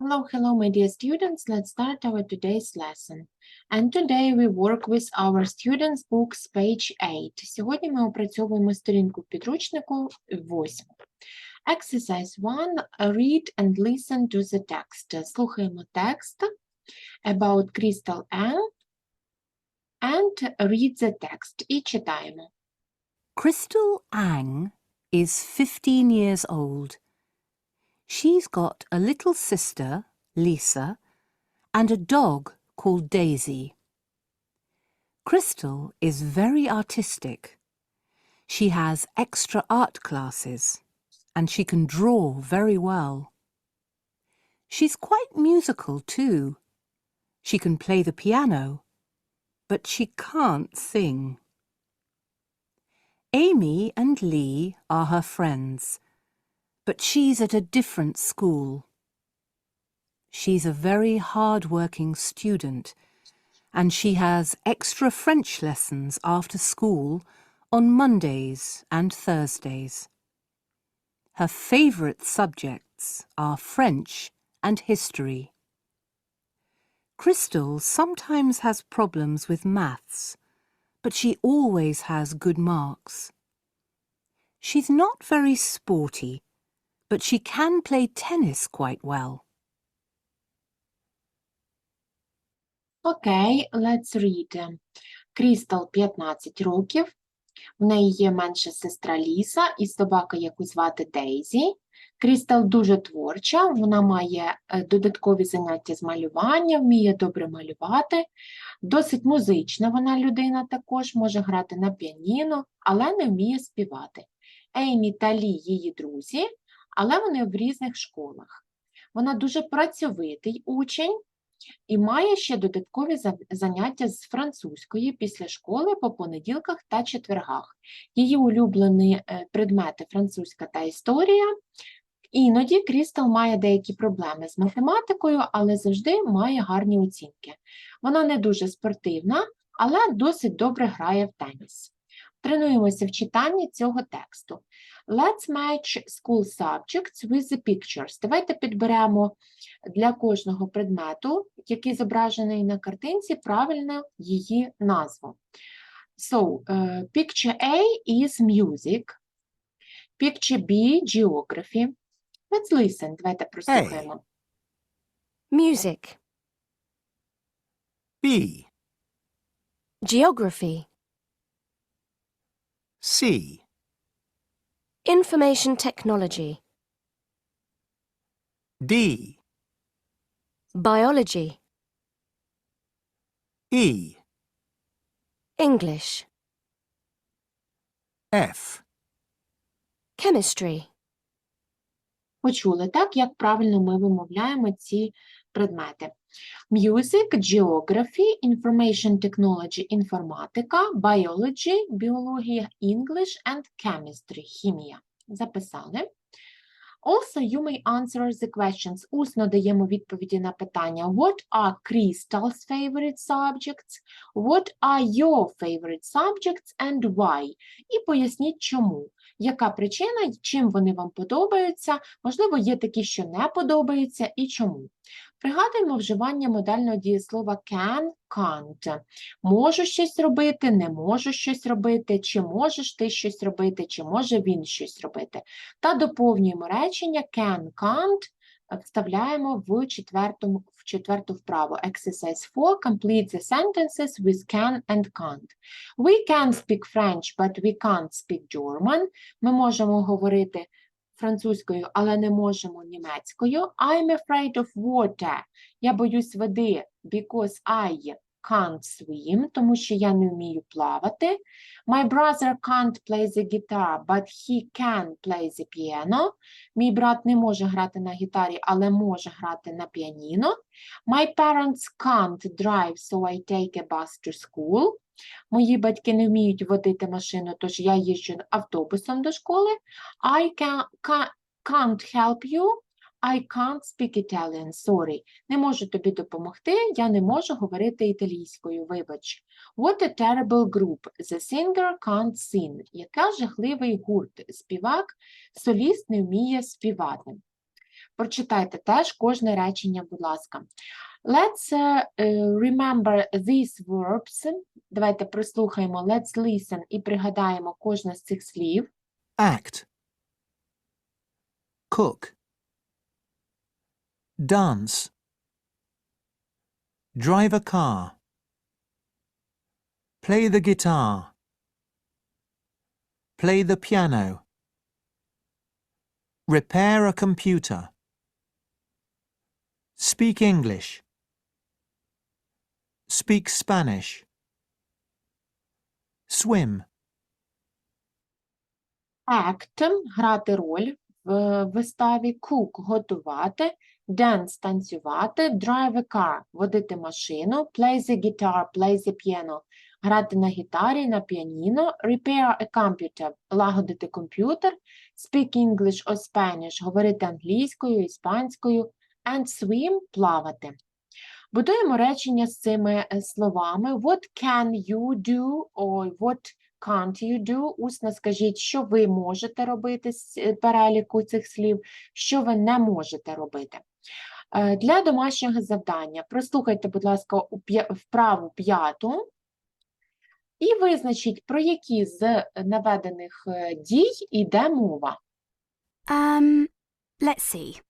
Hello, hello, my dear students. Let's start our today's lesson. And today we work with our students' books, page 8. Сьогодні ми опрацьовуємо сторінку в підручнику 8. Exercise 1. Read and listen to the text. Слухаємо текст about Crystal Ann and read the text. І читаємо. Crystal Ang is 15 years old. She's got a little sister, Lisa, and a dog called Daisy. Crystal is very artistic. She has extra art classes and she can draw very well. She's quite musical too. She can play the piano, but she can't sing. Amy and Lee are her friends, but she's at a different school. She's a very hard-working student, and she has extra French lessons after school on Mondays and Thursdays. Her favourite subjects are French and history. Crystal sometimes has problems with maths, but she always has good marks. She's not very sporty, but she can play tennis quite well. Окей, let's read. Крістал 15 років. В неї є менша сестра Ліса і собака, яку звати Дейзі. Крістал дуже творча, вона має е, додаткові заняття з малювання, вміє добре малювати. Досить музична вона людина також, може грати на піаніно, але не вміє співати. Еймі та Лі її друзі, але вони в різних школах. Вона дуже працьовитий учень і має ще додаткові заняття з французької після школи по понеділках та четвергах. Її улюблені е, предмети французька та історія. Іноді Крістал має деякі проблеми з математикою, але завжди має гарні оцінки. Вона не дуже спортивна, але досить добре грає в теніс. Тренуємося в читанні цього тексту. Let's match school subjects with the pictures. Давайте підберемо для кожного предмету, який зображений на картинці, правильно її назву. So, е, picture A is music. Picture B – geography. Let's listen. Давайте прослухаємо. Music, B, geography, C, information technology, D, biology, E, English, F, chemistry, Почули, так, як правильно ми вимовляємо ці предмети. Music, Geography, Information Technology, інформатика, Biology, біологія, English and Chemistry, хімія. Записали. Also, you may answer the questions. Усно даємо відповіді на питання. What are Crystal's favorite subjects? What are your favorite subjects and why? І поясніть, чому. Яка причина, чим вони вам подобаються, можливо, є такі, що не подобаються, і чому. Пригадуємо вживання модального дієслова can, can't. Можу щось робити, не можу щось робити, чи можеш ти щось робити, чи може він щось робити. Та доповнюємо речення can, can't, е, вставляємо в, четвертому, в четверту вправу. Exercise 4. Complete the sentences with can and can't. We can speak French, but we can't speak German. Ми можемо говорити французькою, але не можемо німецькою. I'm afraid of water. Я боюсь води because I can't swim, тому що я не вмію плавати. My brother can't play the guitar, but he can play the piano. Мій брат не може грати на гітарі, але може грати на піаніно. My parents can't drive, so I take a bus to school. Мої батьки не вміють водити машину, тож я їжджу автобусом до школи. I can, ca- can't help you. I can't speak Italian, sorry. Не можу тобі допомогти, я не можу говорити італійською, вибач. What a terrible group. The singer can't sing. Яка жахливий гурт. Співак, соліст не вміє співати. Прочитайте теж кожне речення, будь ласка. Let's uh, uh, remember these verbs. Давайте прислухаємо let's listen і пригадаємо кожне з цих слів. act, cook, dance, drive a car, play the guitar, play the piano, repair a computer, speak English, speak Spanish, swim, Act – грати роль В виставі, cook – готувати, dance – танцювати, drive a car – водити машину, play the guitar, play the piano – грати на гітарі, на піаніно, repair a computer – лагодити комп'ютер, speak English or Spanish – говорити англійською, іспанською, and swim – плавати. Будуємо речення з цими е, словами. What can you do or what can't you do? Усно скажіть, що ви можете робити з е, переліку цих слів, що ви не можете робити. Е, Для домашнього завдання прослухайте, будь ласка, вправу п'яту і визначіть, про які з наведених е, дій іде мова. Um, let's see.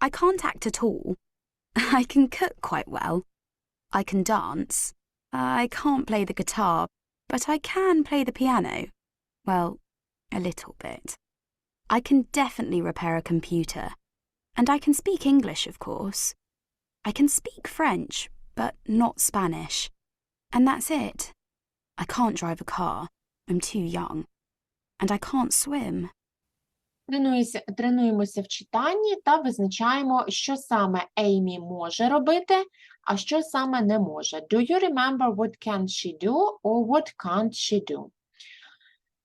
I can't act at all. I can cook quite well. I can dance. I can't play the guitar, but I can play the piano. Well, a little bit. I can definitely repair a computer. And I can speak English, of course. I can speak French, but not Spanish. And that's it. I can't drive a car. I'm too young. And I can't swim. Тренуємося, тренуємося в читанні та визначаємо, що саме Еймі може робити, а що саме не може. Do you remember what can she do or what can't she do?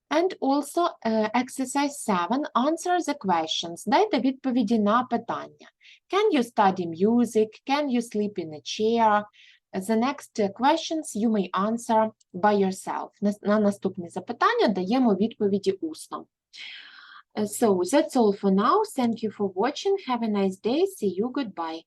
And also uh, exercise 7, answer the questions. Дайте відповіді на питання. Can you study music? Can you sleep in a chair? The next uh, questions you may answer by yourself. На, на наступні запитання даємо відповіді усно. Uh, So that's all for now. Thank you for watching. Have a nice day. See you. Goodbye.